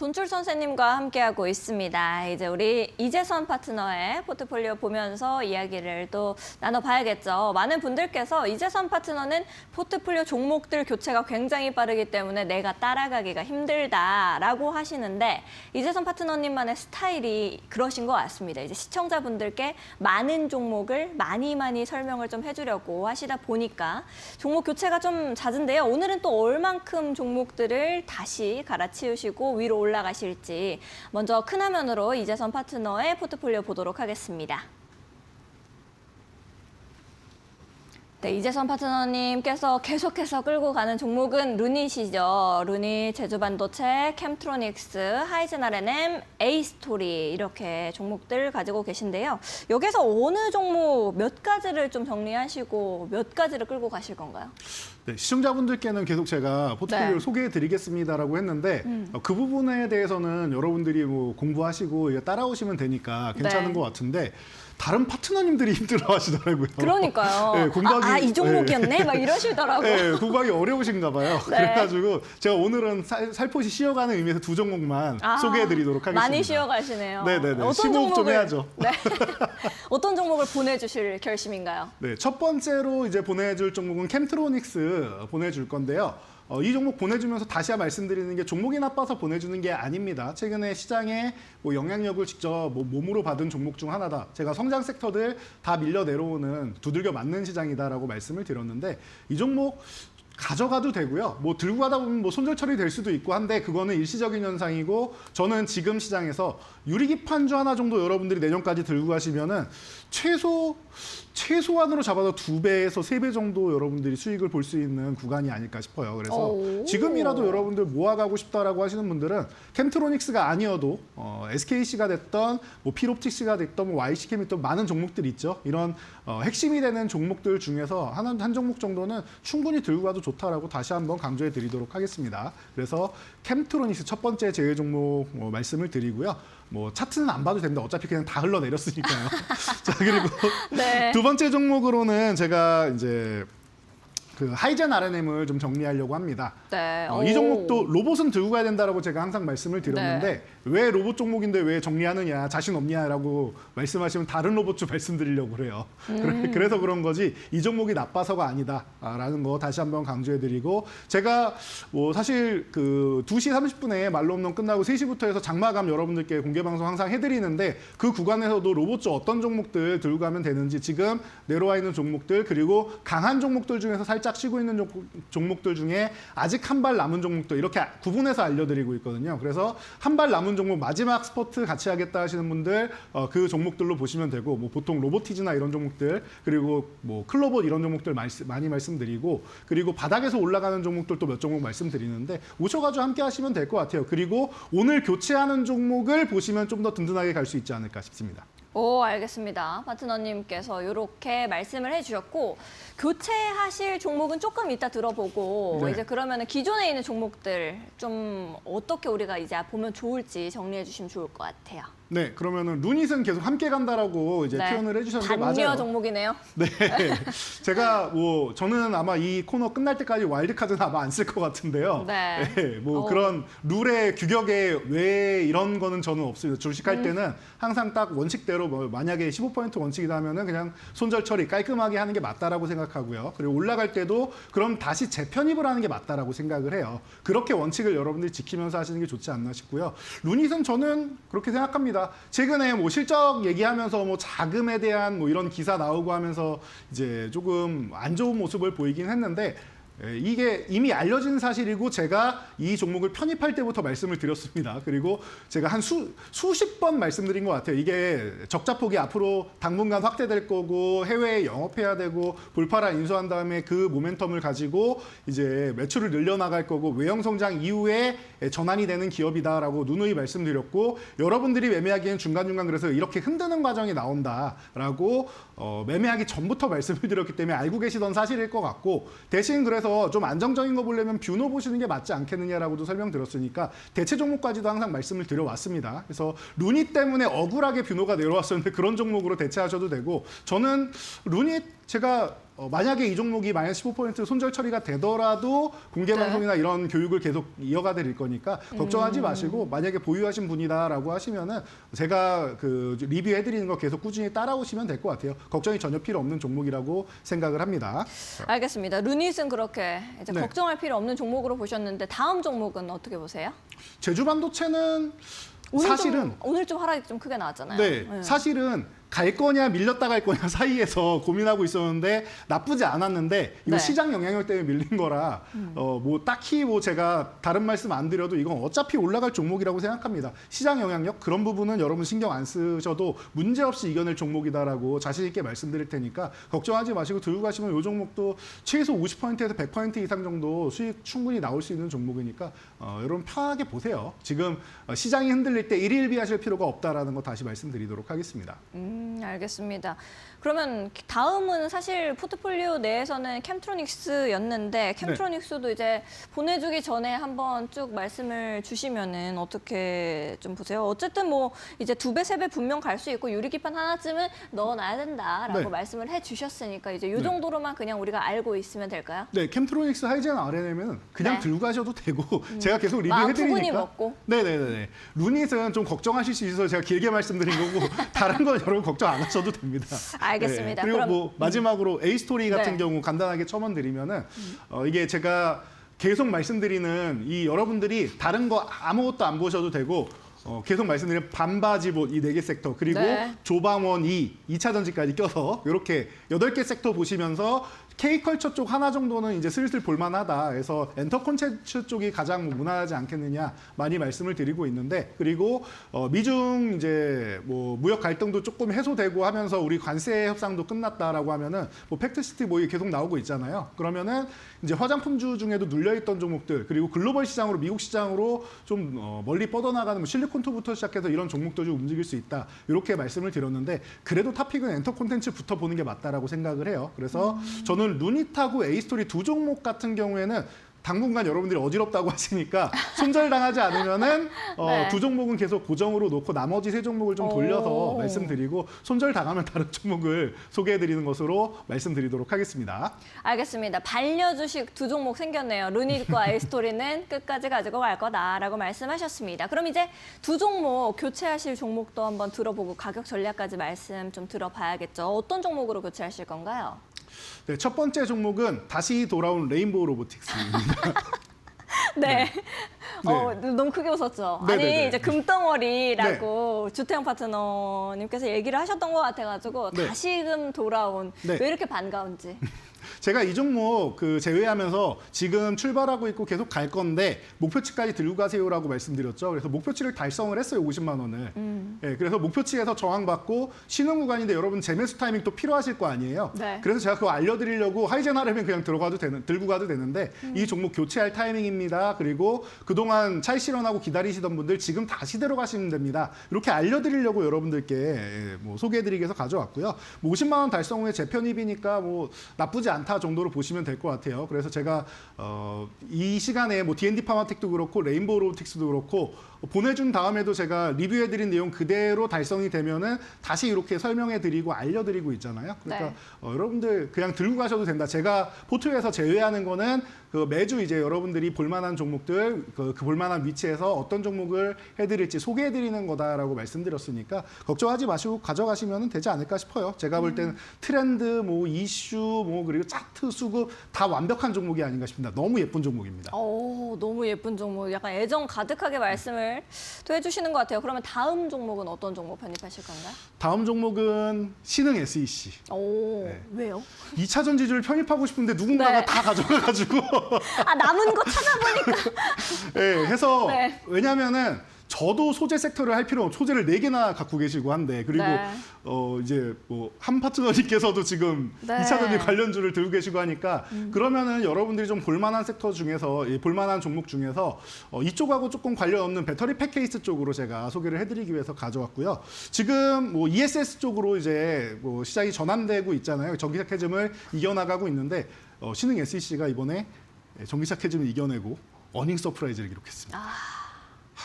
돈줄 선생님과 함께하고 있습니다. 이제 우리 이재선 파트너의 포트폴리오 보면서 이야기를 또 나눠봐야겠죠. 많은 분들께서 이재선 파트너는 포트폴리오 종목들 교체가 굉장히 빠르기 때문에 내가 따라가기가 힘들다라고 하시는데 이재선 파트너님만의 스타일이 그러신 것 같습니다. 이제 시청자분들께 많은 종목을 많이 많이 설명을 좀 해주려고 하시다 보니까 종목 교체가 좀 잦은데요. 오늘은 또 얼만큼 종목들을 다시 갈아치우시고 위로 올라 가실지 먼저 큰 화면으로 이재선 파트너의 포트폴리오 보도록 하겠습니다. 네, 이재선 파트너님께서 계속해서 끌고 가는 종목은 루닛이죠. 루닛, 제주반도체, 캠트로닉스, 하이젠 R&M, 에이스토리 이렇게 종목들 가지고 계신데요. 여기서 어느 종목 몇 가지를 좀 정리하시고 몇 가지를 끌고 가실 건가요? 네, 시청자분들께는 계속 제가 포트폴리오를 네. 소개해드리겠습니다라고 했는데 어, 그 부분에 대해서는 여러분들이 뭐 공부하시고 따라오시면 되니까 괜찮은 네. 것 같은데 다른 파트너님들이 힘들어하시더라고요. 그러니까요. 네, 공부하기- 아, 이 종목이었네? 막 이러시더라고요. 네, 공부하기 어려우신가 봐요. 네. 그래가지고 제가 오늘은 살, 살포시 쉬어가는 의미에서 두 종목만 아, 소개해드리도록 하겠습니다. 많이 쉬어가시네요. 네네네. 어떤 심호흡 좀 종목을- 해야죠. 네. 어떤 종목을 보내주실 결심인가요? 네, 첫 번째로 이제 보내줄 종목은 캠트로닉스 보내줄 건데요. 어, 이 종목 보내주면서 다시 말씀드리는 게 종목이 나빠서 보내주는 게 아닙니다. 최근에 시장에 뭐 영향력을 직접 뭐 몸으로 받은 종목 중 하나다. 제가 성장 섹터들 다 밀려 내려오는 두들겨 맞는 시장이다라고 말씀을 드렸는데 이 종목 가져가도 되고요. 뭐 들고 가다 보면 뭐 손절 처리 될 수도 있고 한데 그거는 일시적인 현상이고 저는 지금 시장에서 유리기판주 하나 정도 여러분들이 내년까지 들고 가시면은 최소 최소한으로 잡아도 두 배에서 세 배 정도 여러분들이 수익을 볼 수 있는 구간이 아닐까 싶어요. 그래서 오. 지금이라도 여러분들 모아가고 싶다라고 하시는 분들은 캠트로닉스가 아니어도 어, SKC가 됐던 뭐 필옵틱스가 됐던 뭐 YC캠이 또 많은 종목들이 있죠. 이런 어, 핵심이 되는 종목들 중에서 한, 한 종목 정도는 충분히 들고 가도 좋다라고 다시 한번 강조해 드리도록 하겠습니다. 그래서 캠트로닉스 첫 번째 제외 종목 뭐 말씀을 드리고요. 뭐 차트는 안 봐도 됩니다. 어차피 그냥 다 흘러내렸으니까요. 자 그리고 네. 두 번째 종목으로는 제가 이제 그 하이젠 R&M을 좀 정리하려고 합니다. 네. 어, 오. 이 종목도 로봇은 들고 가야 된다라고 제가 항상 말씀을 드렸는데 왜 로봇 종목인데 왜 정리하느냐 자신 없냐라고 말씀하시면 다른 로봇 좀 말씀드리려고 그래요. 그래- 그래서 그런 거지 이 종목이 나빠서가 아니다라는 거 다시 한번 강조해드리고 제가 뭐 사실 그 2시 30분에 말로 없는 끝나고 3시부터 해서 장마감 여러분들께 공개 방송 항상 해드리는데 그 구간에서도 로봇주 어떤 종목들 들고 가면 되는지 지금 내려와 있는 종목들 그리고 강한 종목들 중에서 살짝 쉬고 있는 종- 종목들 중에 아직 한 발 남은 종목들 이렇게 구분해서 알려드리고 있거든요. 그래서 한 발 남은 종목 마지막 스포트 같이 하겠다 하시는 분들 어, 그 종목들로 보시면 되고 뭐 보통 로보티즈나 이런 종목들 그리고 뭐 클로봇 이런 종목들 말씀- 많이 말씀드리고 그리고 바닥에서 올라가는 종목들도 몇 종목 말씀드리는데 오셔가지고 함께 하시면 될 것 같아요. 그리고 오늘 교체하는 종목을 보시면 좀 더 든든하게 갈 수 있지 않을까 싶습니다. 오, 알겠습니다. 파트너님께서 이렇게 말씀을 해주셨고 교체하실 종목은 조금 이따 들어보고 네. 이제 그러면 기존에 있는 종목들 좀 어떻게 우리가 이제 보면 좋을지 정리해 주시면 좋을 것 같아요. 네, 그러면은 루닛은 계속 함께 간다라고 이제 네. 표현을 해주셨는데 맞아요. 종목이네요. 네, 제가 뭐 저는 아마 이 코너 끝날 때까지 와일드 카드는 아마 안 쓸 것 같은데요. 네. 뭐 어. 그런 룰의 규격에 왜 이런 거는 저는 없습니다. 주식할 음. 때는 항상 딱 원칙대로 뭐 만약에 15% 원칙이다 하면은 그냥 손절 처리 깔끔하게 하는 게 맞다라고 생각하고요. 그리고 올라갈 때도 그럼 다시 재편입을 하는 게 맞다라고 생각을 해요. 그렇게 원칙을 여러분들이 지키면서 하시는 게 좋지 않나 싶고요. 루닛은 저는 그렇게 생각합니다. 최근에 뭐 실적 얘기하면서 뭐 자금에 대한 뭐 이런 기사 나오고 하면서 이제 조금 안 좋은 모습을 보이긴 했는데 예, 이게 이미 알려진 사실이고 제가 이 종목을 편입할 때부터 말씀을 드렸습니다. 그리고 제가 한 수, 수십 번 말씀드린 것 같아요. 이게 적자폭이 앞으로 당분간 확대될 거고 해외에 영업해야 되고 볼파라 인수한 다음에 그 모멘텀을 가지고 이제 매출을 늘려나갈 거고 외형 성장 이후에 전환이 되는 기업이다라고 누누이 말씀드렸고 여러분들이 매매하기엔 중간중간 그래서 이렇게 흔드는 과정이 나온다라고 어, 매매하기 전부터 말씀을 드렸기 때문에 알고 계시던 사실일 것 같고 대신 그래서 좀 안정적인 거 보려면 뷰노 보시는 게 맞지 않겠느냐라고도 설명드렸으니까 대체 종목까지도 항상 말씀을 드려왔습니다. 그래서 루닛 때문에 억울하게 뷰노가 내려왔었는데 그런 종목으로 대체하셔도 되고 저는 루닛 제가 어, 만약에 이 종목이 마이너스 15% 손절 처리가 되더라도 공개 네. 방송이나 이런 교육을 계속 이어가 드릴 거니까 걱정하지 마시고 만약에 보유하신 분이다라고 하시면은 제가 그 리뷰해 드리는 거 계속 꾸준히 따라오시면 될 것 같아요. 걱정이 전혀 필요 없는 종목이라고 생각을 합니다. 알겠습니다. 루닛은 그렇게 이제 네. 걱정할 필요 없는 종목으로 보셨는데 다음 종목은 어떻게 보세요? 제주 반도체는 오늘 사실은 좀, 오늘 좀 하락이 좀 크게 나왔잖아요. 네, 사실은 갈 거냐 밀렸다 갈 거냐 사이에서 고민하고 있었는데 나쁘지 않았는데 이거 네. 음. 시장 영향력 때문에 밀린 거라 어뭐 딱히 뭐 제가 다른 말씀 안 드려도 이건 어차피 올라갈 종목이라고 생각합니다. 시장 영향력 그런 부분은 여러분 신경 안 쓰셔도 문제 없이 이겨낼 종목이다라고 자신 있게 말씀드릴 테니까 걱정하지 마시고 들고 가시면 이 종목도 최소 50%에서 100% 이상 정도 수익 충분히 나올 수 있는 종목이니까 어, 여러분 편하게 보세요. 지금 어, 시장이 흔들릴 때 일일비 하실 필요가 없다라는 거 다시 말씀드리도록 하겠습니다. 음, 알겠습니다. 그러면 다음은 사실 포트폴리오 내에서는 캠트로닉스였는데 캠트로닉스도 이제 보내주기 전에 한번 쭉 말씀을 주시면은 어떻게 좀 보세요. 어쨌든 뭐 이제 두 배, 세 배 분명 갈 수 있고 유리기판 하나쯤은 넣어놔야 된다라고 네. 말씀을 해주셨으니까 이제 이 네. 정도로만 그냥 우리가 알고 있으면 될까요? 네, 캠트로닉스 하이젠 RNM은 그냥 네. 들고 가셔도 되고 제가 계속 마음 리뷰해드리니까. 먹고. 네네네. 루닛은 좀 걱정하실 수 있어서 제가 길게 말씀드린 거고 다른 건 여러분 걱정 안 하셔도 됩니다. 알겠습니다. 네, 그리고 그럼- 뭐 마지막으로 A 스토리 같은 네. 경우 간단하게 첨언드리면은 어, 이게 제가 계속 말씀드리는 이 여러분들이 다른 거 아무것도 안 보셔도 되고. 어, 계속 말씀드린 반바지봇 이 네 개 섹터 그리고 네. 조방원 2, 2차 전지까지 껴서 이렇게 여덟 개 섹터 보시면서 K컬처 쪽 하나 정도는 이제 슬슬 볼만하다. 그래서 엔터 콘텐츠 쪽이 가장 뭐 무난하지 않겠느냐 많이 말씀을 드리고 있는데 그리고 어, 미중 이제 뭐 무역 갈등도 조금 해소되고 하면서 우리 관세 협상도 끝났다라고 하면은 뭐 팩트시티 모의 계속 나오고 있잖아요. 그러면은 이제 화장품주 중에도 눌려있던 종목들 그리고 글로벌 시장으로 미국 시장으로 좀 어, 멀리 뻗어나가는 뭐 실리콘 투부터 시작해서 이런 종목도 좀 움직일 수 있다 이렇게 말씀을 드렸는데 그래도 탑픽은 엔터 콘텐츠부터 보는 게 맞다라고 생각을 해요. 그래서 저는 루닛하고 에이스토리 두 종목 같은 경우에는 당분간 여러분들이 어지럽다고 하시니까 손절당하지 않으면은 어, 네. 두 종목은 계속 고정으로 놓고 나머지 세 종목을 좀 돌려서 오. 말씀드리고 손절당하면 다른 종목을 소개해드리는 것으로 말씀드리도록 하겠습니다. 알겠습니다. 반려주식 두 종목 생겼네요. 루닛과 에이스토리는 끝까지 가지고 갈 거다라고 말씀하셨습니다. 그럼 이제 두 종목 교체하실 종목도 한번 들어보고 가격 전략까지 말씀 좀 들어봐야겠죠. 어떤 종목으로 교체하실 건가요? 네, 첫 번째 종목은 다시 돌아온 레인보우 로보틱스입니다. 네. 어, 너무 크게 웃었죠. 네, 아니 네, 네. 이제 금덩어리라고 주태영 파트너님께서 얘기를 하셨던 것 같아가지고 네. 다시금 돌아온 네. 왜 이렇게 반가운지. 제가 이 종목 그 제외하면서 지금 출발하고 있고 계속 갈 건데 목표치까지 들고 가세요라고 말씀드렸죠. 그래서 목표치를 달성을 했어요. 50만 원을. 음. 예, 그래서 목표치에서 저항받고 신흥 구간인데 여러분 재매수 타이밍 또 필요하실 거 아니에요. 네. 그래서 제가 그거 알려드리려고 하이젠 하려면 그냥 들어가도 되는 들고 가도 되는데 음. 이 종목 교체할 타이밍입니다. 그리고 그동안 차이 실현하고 기다리시던 분들 지금 다시 들어가시면 됩니다. 이렇게 알려드리려고 여러분들께 예, 뭐 소개해드리기 위해서 가져왔고요. 뭐 50만 원 달성 후에 재편입이니까 뭐 나쁘지 않다 정도로 보시면 될 것 같아요. 그래서 제가 어, 이 시간에 뭐 D&D 파마텍도 그렇고 레인보우 로보틱스도 그렇고 보내준 다음에도 제가 리뷰해드린 내용 그대로 달성이 되면은 다시 이렇게 설명해드리고 알려드리고 있잖아요. 그러니까 네. 어, 여러분들 그냥 들고 가셔도 된다. 제가 포트에서 제외하는 거는 그 매주 이제 여러분들이 볼만한 종목들 그, 그 볼만한 위치에서 어떤 종목을 해드릴지 소개해드리는 거다라고 말씀드렸으니까 걱정하지 마시고 가져가시면 되지 않을까 싶어요. 제가 볼 때는 트렌드, 뭐 이슈, 뭐 그리고 차트, 수급 다 완벽한 종목이 아닌가 싶습니다. 너무 예쁜 종목입니다. 오, 너무 예쁜 종목. 약간 애정 가득하게 말씀을 또 해주시는 것 같아요. 그러면 다음 종목은 어떤 종목 편입하실 건가요? 다음 종목은 신흥 SEC. 오, 네. 왜요? 2차 전지주를 편입하고 싶은데 누군가가 네. 다 가져가가지고 아, 남은 거 찾아보니까. 예, 해서 네. 왜냐면은 저도 소재 섹터를 할 필요 없 소재를 네 개나 갖고 계시고 한데 그리고 네. 어 이제 뭐 한 파트너님께서도 지금 네. 음. 이 2차 전지 관련주를 들고 계시고 하니까 그러면은 여러분들이 좀 볼만한 섹터 중에서 이 볼만한 종목 중에서 어 이쪽하고 조금 관련 없는 배터리 팩케이스 쪽으로 제가 소개를 해드리기 위해서 가져왔고요. 지금 뭐 ESS 쪽으로 이제 뭐 시장이 전환되고 있잖아요. 전기차 캐즘을 이겨나가고 있는데 어 신흥 SEC가 이번에 전기차 캐즘을 이겨내고 어닝 서프라이즈를 기록했습니다.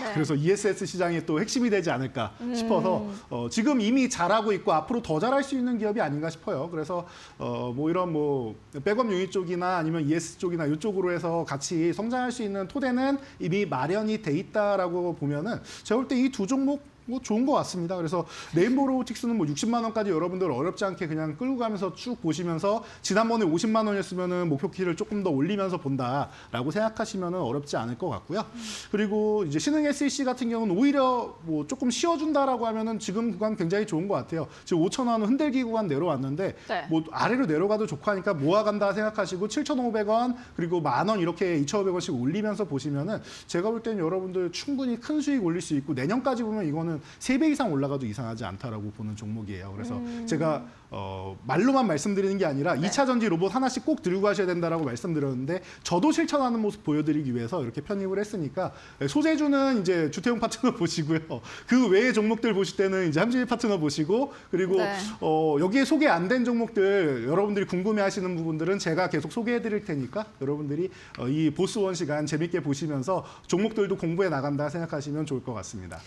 네. 그래서 ESS 시장이 또 핵심이 되지 않을까 싶어서 어, 지금 이미 잘하고 있고 앞으로 더 잘할 수 있는 기업이 아닌가 싶어요. 그래서 어, 뭐 이런 뭐 백업 유닛 쪽이나 아니면 ES 쪽이나 이쪽으로 해서 같이 성장할 수 있는 토대는 이미 마련이 돼 있다라고 보면은 제가 볼 때 이 두 종목 뭐 좋은 것 같습니다. 그래서 레인보우 로보틱스는 뭐 60만 원까지 여러분들 어렵지 않게 그냥 끌고 가면서 쭉 보시면서 지난번에 50만 원이었으면은 목표 키를 조금 더 올리면서 본다라고 생각하시면은 어렵지 않을 것 같고요. 그리고 이제 신흥 SEC 같은 경우는 오히려 뭐 조금 쉬어준다라고 하면은 지금 구간 굉장히 좋은 것 같아요. 지금 5천 원 흔들기 구간 내려왔는데 네. 뭐 아래로 내려가도 좋고 하니까 모아간다 생각하시고 7,500원 그리고 만 원 이렇게 2,500원씩 올리면서 보시면은 제가 볼 때는 여러분들 충분히 큰 수익 올릴 수 있고 내년까지 보면 이거는 세배 이상 올라가도 이상하지 않다라고 보는 종목이에요. 그래서 제가 어, 말로만 말씀드리는 게 아니라 네. 이 2차 전지 로봇 하나씩 꼭 들고 가셔야 된다라고 말씀드렸는데 저도 실천하는 모습 보여드리기 위해서 이렇게 편입을 했으니까 소재주는 이제 주태용 파트너 보시고요. 그 외의 종목들 보실 때는 이제 함진일 파트너 보시고 그리고 네. 어, 여기에 소개 안 된 종목들 여러분들이 궁금해하시는 부분들은 제가 계속 소개해드릴 테니까 여러분들이 어, 이 보스원 시간 재밌게 보시면서 종목들도 공부해 나간다 생각하시면 좋을 것 같습니다.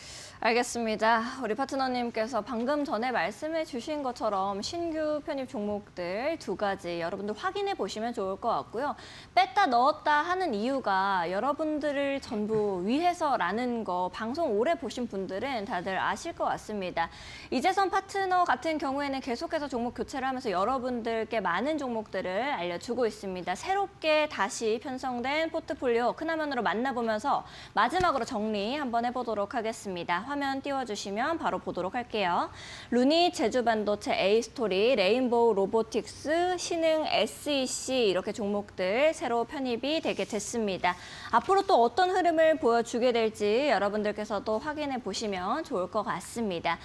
알겠습니다. 우리 파트너님께서 방금 전에 말씀해 주신 것처럼 신규 편입 종목들 두 가지 여러분들 확인해 보시면 좋을 것 같고요. 뺐다 넣었다 하는 이유가 여러분들을 전부 위해서라는 거 방송 오래 보신 분들은 다들 아실 것 같습니다. 이재선 파트너 같은 경우에는 계속해서 종목 교체를 하면서 여러분들께 많은 종목들을 알려주고 있습니다. 새롭게 다시 편성된 포트폴리오 큰 화면으로 만나보면서 마지막으로 정리 한번 해보도록 하겠습니다. 화면 띄워주시면 바로 보도록 할게요. 루니 제주반도체 A스토리, 레인보우 로보틱스, 신흥 SEC 이렇게 종목들 새로 편입이 되게 됐습니다. 앞으로 또 어떤 흐름을 보여주게 될지 여러분들께서도 확인해 보시면 좋을 것 같습니다.